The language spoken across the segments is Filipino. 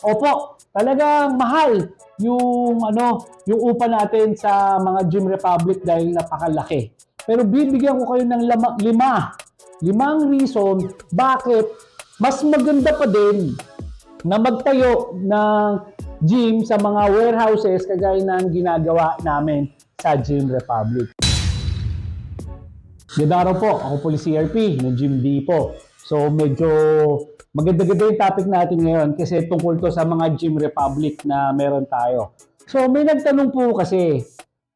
Opo, talagang mahal yung ano, yung upa natin sa mga Gym Republic dahil napakalaki. Pero bibigyan ko kayo ng lama, lima, limang reason bakit mas maganda pa din na magtayo ng gym sa mga warehouses kagaya ng ginagawa namin sa Gym Republic. Good araw po, ako po si CRP ng Gym D po. So medyo maganda-ganda yung topic natin ngayon kasi tungkol to sa mga Gym Republic na meron tayo. So may nagtanong po kasi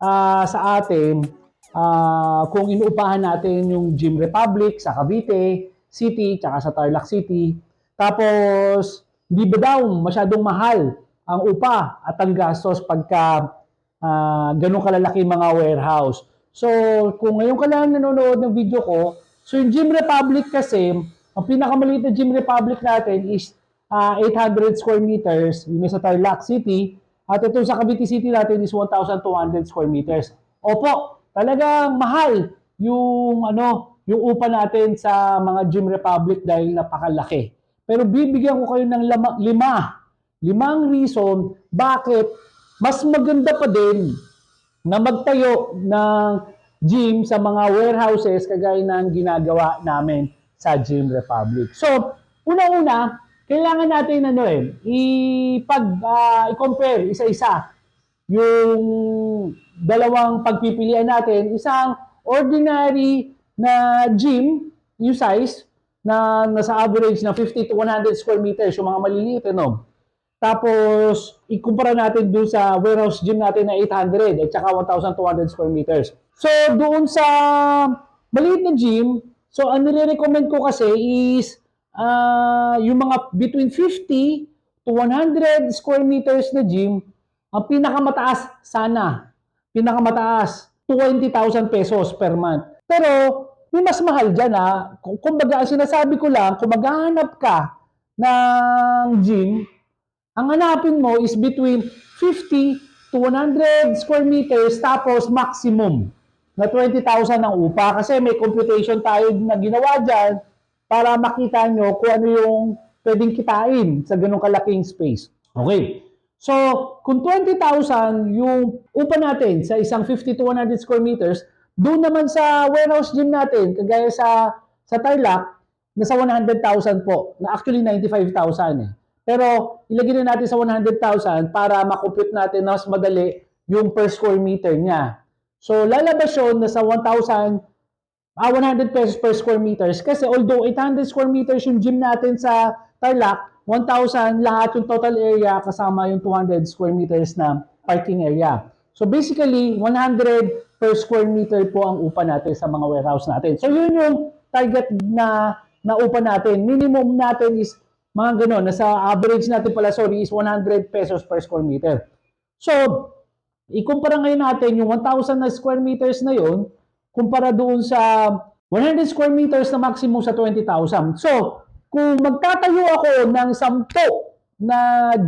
ah, sa atin ah, kung inuupahan natin yung Gym Republic sa Cavite City tsaka sa Tarlac City. Tapos di ba daw masyadong mahal ang upa at ang gastos pagka ah, ganun kalalaki mga warehouse. So, kung ngayon ka lang nanonood ng video ko, so yung Gym Republic kasi, ang pinakamaliit na Gym Republic natin is ah, 800 square meters, yun sa Tarlac City, at ito sa Cavite City natin is 1,200 square meters. Opo, talagang mahal yung ano, yung upa natin sa mga Gym Republic dahil napakalaki. Pero bibigyan ko kayo ng lama, lima, limang reason bakit mas maganda pa din na magtayo ng gym sa mga warehouses kagaya ng ginagawa namin sa Gym Republic. So, una-una, kailangan natin ano eh, ipag ah, i-compare isa-isa yung dalawang pagpipilian natin, isang ordinary na gym, yung size, na nasa average na 50 to 100 square meters, yung mga maliliit, ano. Tapos, ikumpara natin doon sa warehouse gym natin na 800 at saka 1,200 square meters. So, doon sa maliit na gym, so ang nire-recommend ko kasi is ah, yung mga between 50 to 100 square meters na gym, ang pinakamataas sana, pinakamataas, 20,000 pesos per month. Pero, may mas mahal dyan ha. Kung- Kumbaga, ang sinasabi ko lang, kung maghahanap ka ng gym, ang hanapin mo is between 50 to 100 square meters tapos maximum na 20,000 ang upa kasi may computation tayo na ginawa dyan para makita nyo kung ano yung pwedeng kitain sa ganong kalaking space. Okay. So, kung 20,000 yung upa natin sa isang 50 to 100 square meters, doon naman sa warehouse gym natin, kagaya sa sa Tarlac, nasa 100,000 po. Na actually 95,000 eh. Pero ilagay na natin sa 100,000 para makompute natin na mas madali yung per square meter niya. So lalabas yun na sa 1,000 ah, 100 pesos per square meters kasi although 800 square meters yung gym natin sa Tarlac, 1,000 lahat yung total area kasama yung 200 square meters na parking area. So basically, 100 per square meter po ang upa natin sa mga warehouse natin. So yun yung target na na upa natin. Minimum natin is mga gano'n. Nasa average natin pala, sorry, is 100 pesos per square meter. So, ikumpara ngayon natin yung 1,000 na square meters na yon kumpara doon sa 100 square meters na maximum sa 20,000. So, kung magtatayo ako ng 10 na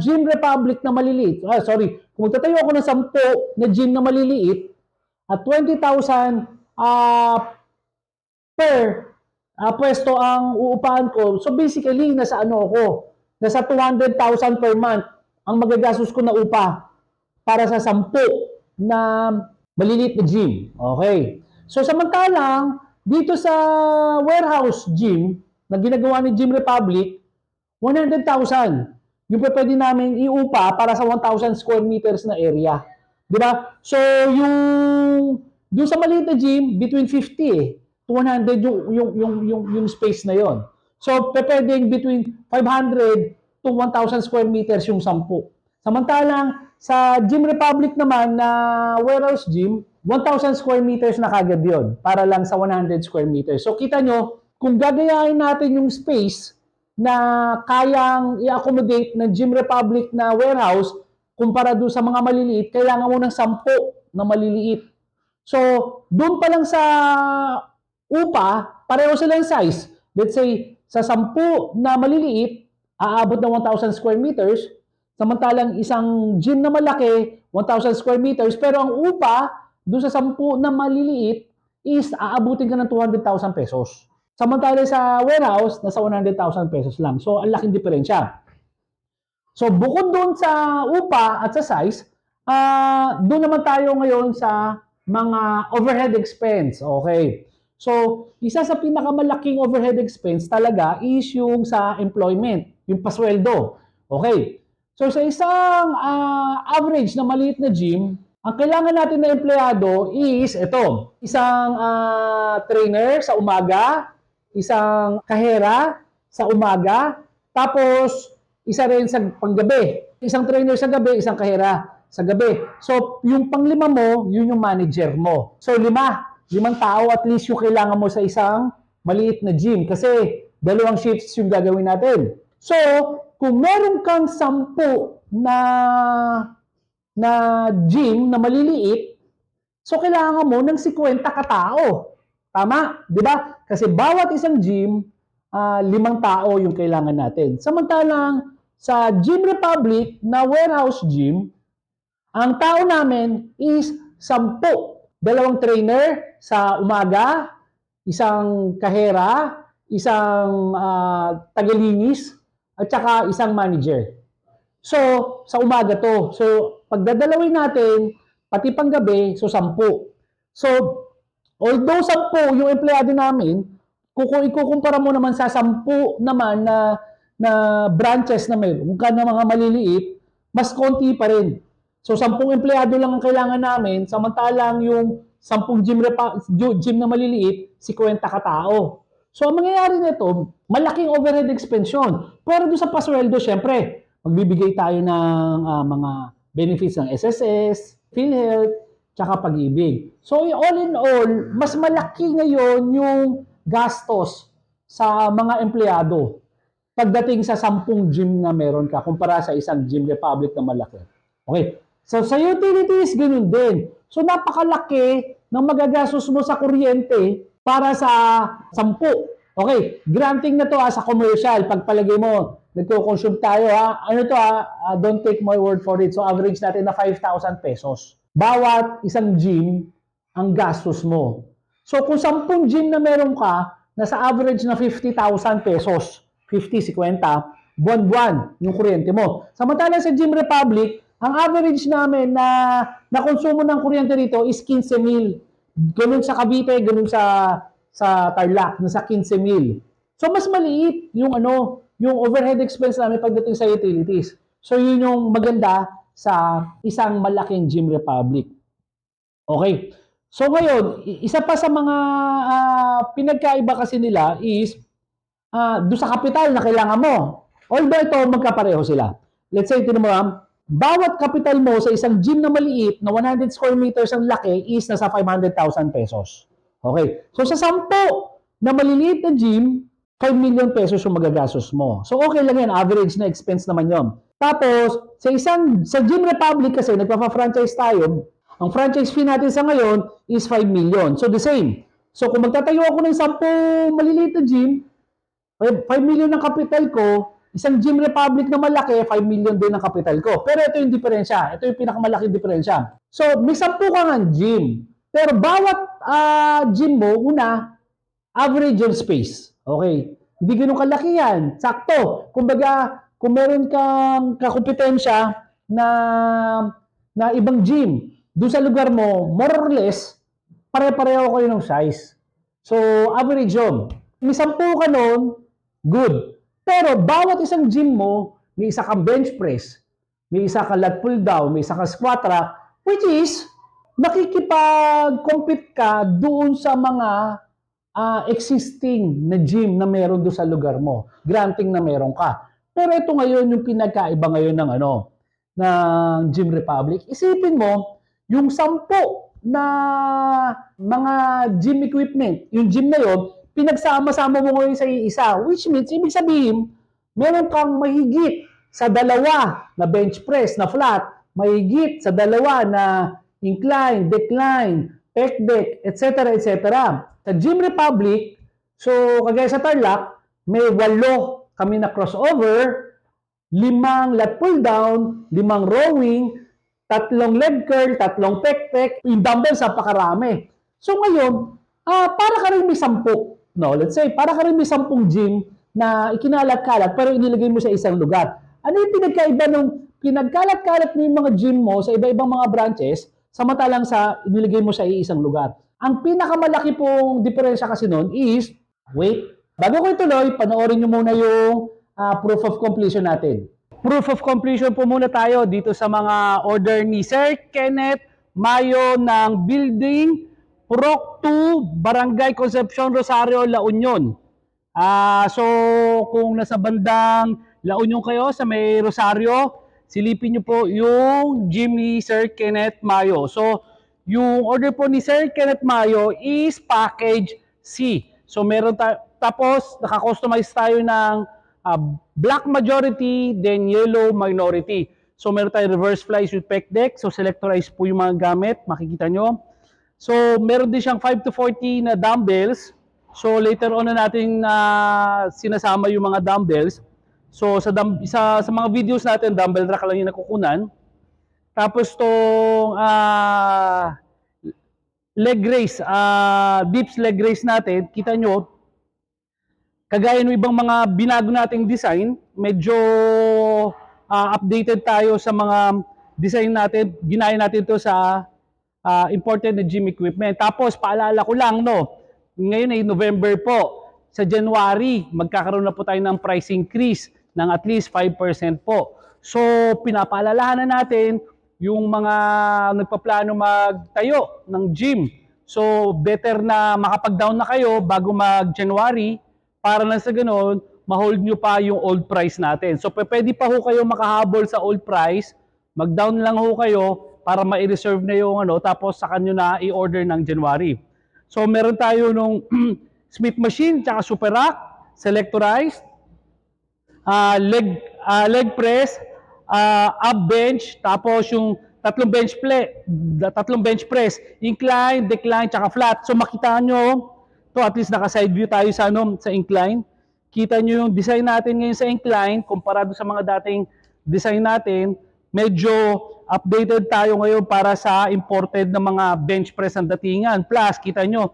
Gym Republic na maliliit, ah, sorry, kung magtatayo ako ng 10 na gym na maliliit at 20,000 ah per ah, pwesto ang uupahan ko, so basically, nasa ano ako, nasa 200,000 per month ang magagastos ko na upa para sa 10 na maliliit na gym. Okay. So samantalang, dito sa warehouse gym na ginagawa ni Gym Republic, 100,000 yung pa pwede namin iupa para sa 1,000 square meters na area. Di ba? So, yung doon sa maliit na gym, between 50 eh, to 100 yung, yung, yung, yung, yung space na yon. So, pwedeng between 500 to 1,000 square meters yung 10. Samantalang, sa Gym Republic naman na warehouse gym, 1,000 square meters na kagad yun para lang sa 100 square meters. So, kita nyo, kung gagayahin natin yung space na kayang i-accommodate ng Gym Republic na warehouse kumpara doon sa mga maliliit, kailangan mo ng 10 na maliliit. So, doon pa lang sa upa, pareho silang size. Let's say, sa 10 na maliliit, aabot ng 1,000 square meters, samantalang isang gym na malaki, 1,000 square meters, pero ang upa, doon sa 10 na maliliit, is aabutin ka ng 200,000 pesos. Samantalang sa warehouse, nasa 100,000 pesos lang. So, ang laking diferensya. So bukod doon sa upa at sa size, ah doon naman tayo ngayon sa mga overhead expense. Okay. So, isa sa pinakamalaking overhead expense talaga is yung sa employment, yung pasweldo. Okay. So, sa isang ah, average na maliit na gym, ang kailangan natin na empleyado is ito, isang ah, trainer sa umaga, isang kahera sa umaga, tapos isa rin sa panggabi. Isang trainer sa gabi, isang kahera sa gabi. So, yung panglima mo, yun yung manager mo. So, lima. Limang tao at least yung kailangan mo sa isang maliit na gym. Kasi, dalawang shifts yung gagawin natin. So, kung meron kang sampu na na gym na maliliit, so kailangan mo ng 50 katao. Tama? Di ba? Kasi bawat isang gym, ah, limang tao yung kailangan natin. Samantalang sa Gym Republic na warehouse gym, ang tao namin is 10. Dalawang trainer sa umaga, isang kahera, isang ah, tagalinis, at saka isang manager. So, sa umaga to. So, pagdadalawin natin, pati panggabi, so 10. So, although 10 yung empleyado namin, kung ikukumpara mo naman sa 10 naman na na branches na mayroon, kung na mga maliliit, mas konti pa rin. So, 10 empleyado lang ang kailangan namin, samantalang yung 10 gym, repa, gym na maliliit, 50 katao. So, ang mangyayari nito, malaking overhead expense yun. Pero doon sa pasweldo, syempre, magbibigay tayo ng ah, mga benefits ng SSS, PhilHealth, tsaka pag-ibig. So, all in all, mas malaki ngayon yung gastos sa mga empleyado pagdating sa 10 gym na meron ka kumpara sa isang gym republic na malaki. Okay. So, sa utilities, ganun din. So, napakalaki ng magagastos mo sa kuryente para sa 10. Okay, granting na to ah, sa commercial. Pagpalagay mo, nagko-consume tayo ha. Ano to ha, Ah, don't take my word for it. So average natin na 5,000 pesos. Bawat isang gym ang gastos mo. So kung 10 gym na meron ka, nasa average na 50,000 pesos. 50, 50, buwan-buwan yung kuryente mo. Samantalang sa Gym Republic, ang average namin na na konsumo ng kuryente rito is 15 mil. Ganun sa Cavite, ganun sa sa Tarlac, nasa 15 mil. So mas maliit yung ano, yung overhead expense namin pagdating sa utilities. So yun yung maganda sa isang malaking Gym Republic. Okay. So ngayon, isa pa sa mga ah, pinagkaiba kasi nila is ah doon sa capital na kailangan mo. Although ito, magkapareho sila. Let's say, tinan mo ma'am, bawat capital mo sa isang gym na maliit na 100 square meters ang laki is nasa 500,000 pesos. Okay. So sa 10 na maliliit na gym, 5 million pesos yung magagastos mo. So okay lang yan, average na expense naman yon. Tapos, sa isang, sa Gym Republic kasi, nagpa-franchise tayo, ang franchise fee natin sa ngayon is 5 million. So the same. So kung magtatayo ako ng 10 maliliit na gym, 5 million ng kapital ko, isang Gym Republic na malaki, 5 million din ang kapital ko. Pero ito yung diferensya. Ito yung pinakamalaking diferensya. So, may 10 ka nga gym. Pero bawat ah, gym mo, una, average yung space. Okay. Hindi ganun kalaki yan. Sakto. Kumbaga, kung meron kang kakompetensya na na ibang gym, doon sa lugar mo, more or less, pare-pareho kayo ng size. So, average yun. May sampu ka nun, good. Pero bawat isang gym mo, may isa kang bench press, may isa kang lat pull down, may isa kang squat rack, which is, nakikipag-compete ka doon sa mga ah, existing na gym na meron doon sa lugar mo. Granting na meron ka. Pero ito ngayon yung pinagkaiba ngayon ng ano, ng Gym Republic. Isipin mo, yung sampo na mga gym equipment, yung gym na yon, pinagsama-sama mo ngayon sa isa. Which means, ibig sabihin, meron kang mahigit sa dalawa na bench press na flat, mahigit sa dalawa na incline, decline, pec deck, etc. etc. Sa Gym Republic, so kagaya sa Tarlac, may walo kami na crossover, limang lat pull down, limang rowing, tatlong leg curl, tatlong pec pec, yung dumbbells napakarami. So ngayon, ah para ka rin may sampu. No, let's say, para ka rin may sampung gym na ikinalat-kalat pero inilagay mo sa isang lugar. Ano yung pinagkaiba nung pinagkalat-kalat mo yung mga gym mo sa iba-ibang mga branches, samantalang sa inilagay mo sa iisang lugar? Ang pinakamalaki pong diferensya kasi nun is, wait, bago ko ituloy, panoorin nyo muna yung ah, proof of completion natin. Proof of completion po muna tayo dito sa mga order ni Sir Kenneth Mayo ng Building Purok 2, Barangay Concepcion Rosario, La Union. Ah, so kung nasa bandang La Union kayo sa may Rosario, silipin niyo po yung gym ni Sir Kenneth Mayo. So yung order po ni Sir Kenneth Mayo is package C. So meron ta- tapos naka-customize tayo ng ah, black majority then yellow minority. So meron tayo reverse flies with pec deck. So selectorize po yung mga gamit, makikita nyo. So meron din siyang 5 to 40 na dumbbells. So later on na natin na sinasama yung mga dumbbells. So sa, dum- sa sa mga videos natin dumbbell rack lang yung nakukunan. Tapos tong ah, leg raise, ah, dips leg raise natin, kita nyo, kagaya ng ibang mga binago nating design, medyo ah, updated tayo sa mga design natin. Ginaya natin to sa ah, imported na gym equipment. Tapos paalala ko lang, no, ngayon ay November po. Sa January, magkakaroon na po tayo ng price increase ng at least 5% po. So, pinapaalalahan na natin yung mga nagpaplano magtayo ng gym. So, better na makapag-down na kayo bago mag-January para na sa ganun, ma-hold nyo pa yung old price natin. So, pwede pa ho kayo makahabol sa old price, mag-down lang ho kayo para ma-reserve na yung ano, tapos sa kanyo na i-order ng January. So, meron tayo nung Smith machine, tsaka super rack, selectorized, ah, leg ah, leg press, ah, up bench, tapos yung tatlong bench play, tatlong bench press, incline, decline, tsaka flat. So makita nyo, to at least naka side view tayo sa ano, sa incline. Kita nyo yung design natin ngayon sa incline komparado sa mga dating design natin, medyo updated tayo ngayon para sa imported na mga bench press ang datingan. Plus, kita nyo,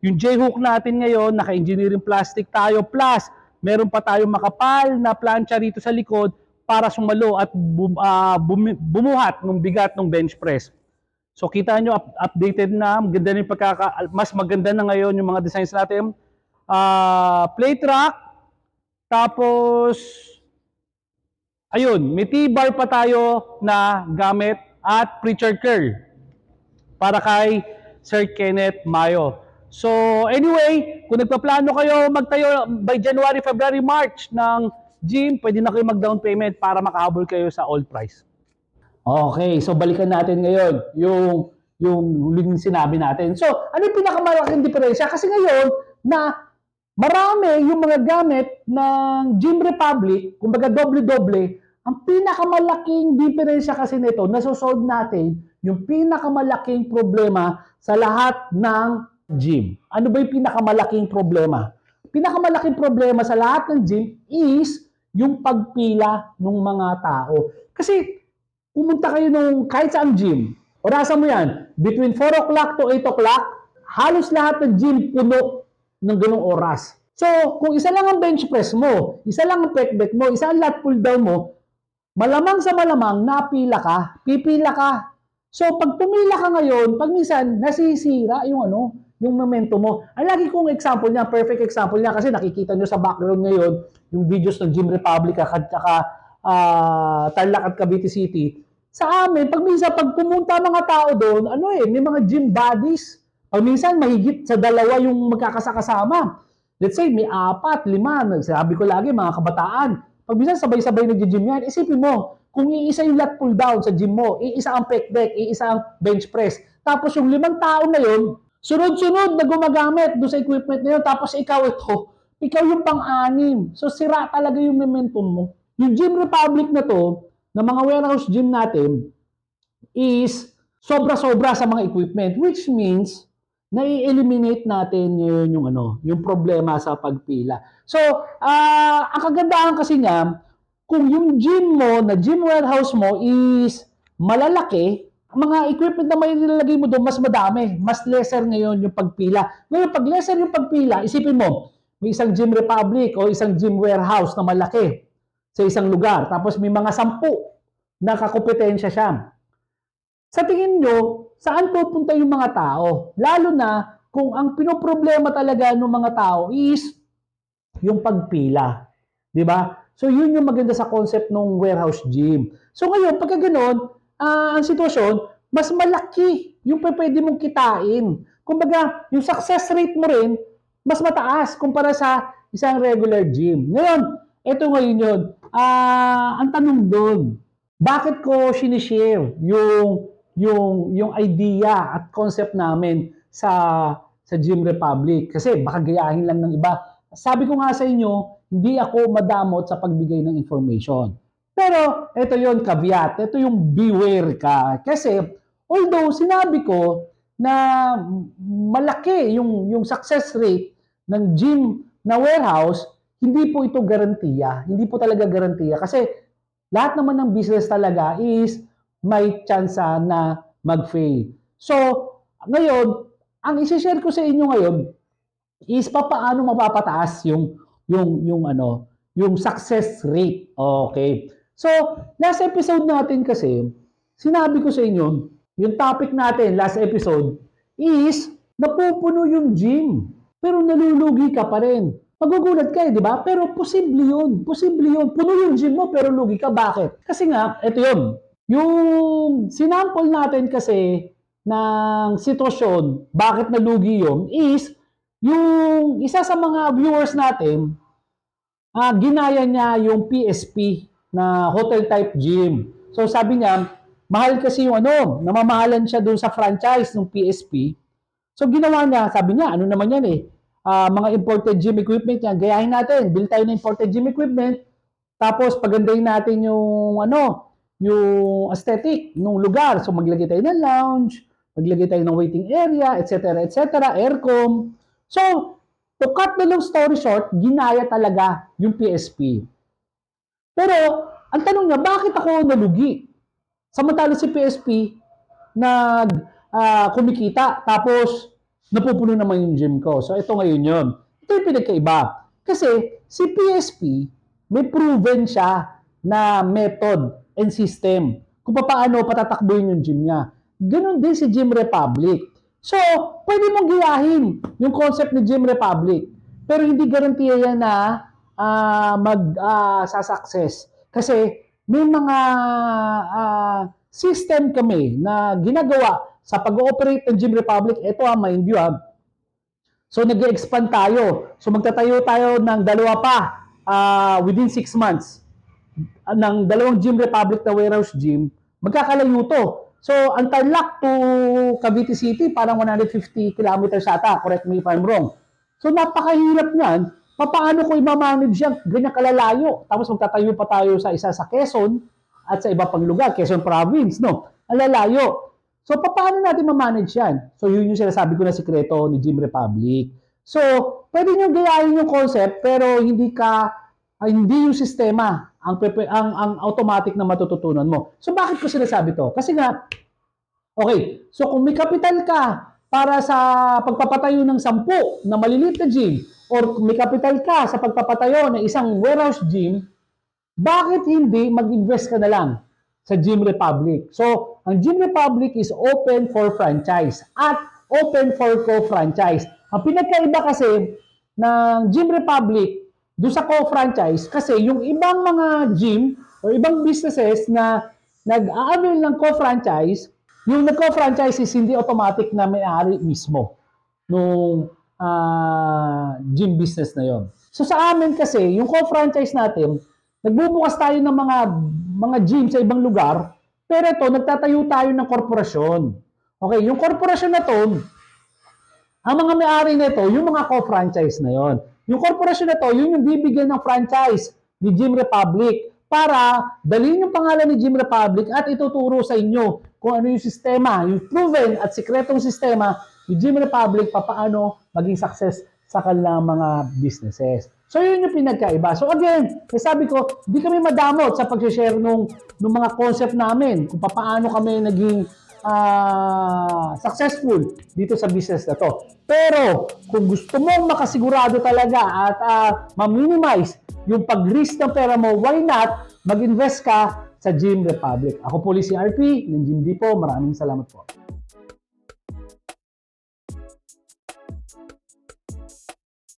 yung J-hook natin ngayon, naka-engineering plastic tayo. Plus, meron pa tayong makapal na plancha rito sa likod para sumalo at bum, ah, bumi- bumuhat ng bigat ng bench press. So kita nyo, up- updated na, maganda na pagkaka, mas maganda na ngayon yung mga designs natin. Ah, plate rack, tapos, ayun, may T-bar pa tayo na gamit at preacher curl para kay Sir Kenneth Mayo. So anyway, kung nagpaplano kayo magtayo by January, February, March ng gym, pwede na kayo mag-down payment para makahabol kayo sa old price. Okay, so balikan natin ngayon yung yung huling sinabi natin. So, ano yung pinakamalaking diferensya? Kasi ngayon, na marami yung mga gamit ng Gym Republic, kumbaga doble-doble, ang pinakamalaking diferensya kasi nito, nasosolve natin yung pinakamalaking problema sa lahat ng gym. Ano ba yung pinakamalaking problema? Pinakamalaking problema sa lahat ng gym is yung pagpila ng mga tao. Kasi pumunta kayo nung kahit saan gym, orasan mo yan, between 4 o'clock to 8 o'clock, halos lahat ng gym puno ng ganong oras. So, kung isa lang ang bench press mo, isa lang ang pec deck mo, isa ang lat pull down mo, malamang sa malamang napila ka, pipila ka. So, pag pumila ka ngayon, pag minsan nasisira yung ano, yung momento mo. Ang lagi kong example niya, perfect example niya kasi nakikita nyo sa background ngayon yung videos ng Gym Republic at saka ah, Tarlac at Cavite City. Sa amin, pag minsan pag pumunta mga tao doon, ano eh, may mga gym buddies. Pag minsan mahigit sa dalawa yung magkakasakasama. Let's say may apat, lima, sabi ko lagi mga kabataan. Pag minsan sabay-sabay nag-gym yan, isipin mo, kung iisa yung lat pull down sa gym mo, iisa ang pec deck, iisa ang bench press, tapos yung limang tao na yun, sunod-sunod na gumagamit doon sa equipment na yun, tapos ikaw ito, ikaw yung pang-anim. So sira talaga yung momentum mo. Yung Gym Republic na to, na mga warehouse gym natin, is sobra-sobra sa mga equipment, which means nai-eliminate natin ngayon yung ano, yung problema sa pagpila. So, ah ang kagandahan kasi niya, kung yung gym mo, na gym warehouse mo is malalaki, mga equipment na may nilalagay mo doon, mas madami. Mas lesser ngayon yung pagpila. Ngayon, pag lesser yung pagpila, isipin mo, may isang gym republic o isang gym warehouse na malaki. sa isang lugar. Tapos may mga sampu na kakompetensya siya. Sa tingin nyo, saan pupunta yung mga tao? Lalo na kung ang pinoproblema talaga ng mga tao is yung pagpila. Di ba? So, yun yung maganda sa concept ng warehouse gym. So, ngayon, pagka ganun, ah, ang sitwasyon, mas malaki yung pwede mong kitain. Kumbaga, yung success rate mo rin, mas mataas kumpara sa isang regular gym. Ngayon, ito ngayon yun. Ah, ang tanong doon, bakit ko sinishare yung yung yung idea at concept namin sa sa Gym Republic kasi baka gayahin lang ng iba. Sabi ko nga sa inyo, hindi ako madamot sa pagbigay ng information. Pero ito yon caveat, ito yung beware ka. Kasi although sinabi ko na malaki yung yung success rate ng gym na warehouse, hindi po ito garantiya. Hindi po talaga garantiya kasi lahat naman ng business talaga is may chance na mag-fail. So, ngayon, ang isi-share ko sa inyo ngayon is papaano mapapataas yung yung yung ano, yung success rate. Okay. So, last episode natin kasi, sinabi ko sa inyo, yung topic natin last episode is napupuno yung gym. Pero nalulugi ka pa rin. Magugulat ka eh, di ba? Pero posible yun. Posible yun. Puno yung gym mo pero lugi ka. Bakit? Kasi nga, ito yun. Yung sinample natin kasi ng sitwasyon, bakit nalugi yun, is yung isa sa mga viewers natin, ah ginaya niya yung PSP na hotel type gym. So sabi niya, mahal kasi yung ano, namamahalan siya doon sa franchise ng PSP. So ginawa niya, sabi niya, ano naman yan eh, ah, mga imported gym equipment yan, gayahin natin, bill tayo ng imported gym equipment, tapos pagandahin natin yung ano, yung aesthetic ng lugar. So maglagay tayo ng lounge, maglagay tayo ng waiting area, etc. etc. aircon. So, to cut the long story short, ginaya talaga yung PSP. Pero, ang tanong niya, bakit ako nalugi? Samantala si PSP, nag ah, kumikita, tapos napupuno naman yung gym ko. So, ito ngayon yun. Ito yung pinagkaiba. Kasi, si PSP, may proven siya na method and system kung paano patatakbuhin yung gym niya. Ganon din si Gym Republic. So, pwede mong giyahin yung concept ni Gym Republic. Pero hindi garantiya yan na ah, mag ah, sa success. Kasi may mga ah, system kami na ginagawa sa pag-ooperate ng Gym Republic. Ito ah, mind you ah, So nag-expand tayo. So magtatayo tayo ng dalawa pa ah, within 6 months ng dalawang Gym Republic na warehouse gym. Magkakalayo to. So ang Tarlac to Cavite City parang 150 kilometers ata. Correct me if I'm wrong. So napakahirap niyan. Paano ko i-manage yan ganyan kalalayo? Tapos magtatayo pa tayo sa isa sa Quezon at sa iba pang lugar, Quezon Province, no? Ang lalayo. So, paano natin ma-manage yan? So, yun yung sinasabi ko na sikreto ni Gym Republic. So, pwede nyo gayahin yung concept, pero hindi ka, hindi yung sistema ang, ang, ang automatic na matututunan mo. So, bakit ko sinasabi to? Kasi nga, okay, so kung may kapital ka para sa pagpapatayo ng sampu na maliliit na gym, or may kapital ka sa pagpapatayo ng isang warehouse gym, bakit hindi mag-invest ka na lang sa Gym Republic? So, ang Gym Republic is open for franchise at open for co-franchise. Ang pinagkaiba kasi ng Gym Republic doon sa co-franchise kasi yung ibang mga gym or ibang businesses na nag-a-avail ng co-franchise, yung nag-co-franchise is hindi automatic na may-ari mismo nung ah, gym business na yon. So sa amin kasi, yung co-franchise natin, nagbubukas tayo ng mga mga gym sa ibang lugar, pero ito, nagtatayo tayo ng korporasyon. Okay, yung korporasyon na to, ang mga may-ari nito, yung mga co-franchise na yon. Yung korporasyon na to, yun yung bibigyan ng franchise ni Gym Republic para dalhin yung pangalan ni Gym Republic at ituturo sa inyo kung ano yung sistema, yung proven at sikretong sistema ni Gym Republic papaano maging success sa kanilang mga businesses. So yun yung pinagkaiba. So again, eh, sabi ko, hindi kami madamot sa pag-share nung, nung mga concept namin kung paano kami naging ah, successful dito sa business na to. Pero kung gusto mong makasigurado talaga at ah, ma-minimize yung pag-risk ng pera mo, why not mag-invest ka sa Gym Republic. Ako po si RP ng Gym Depot. Maraming salamat po.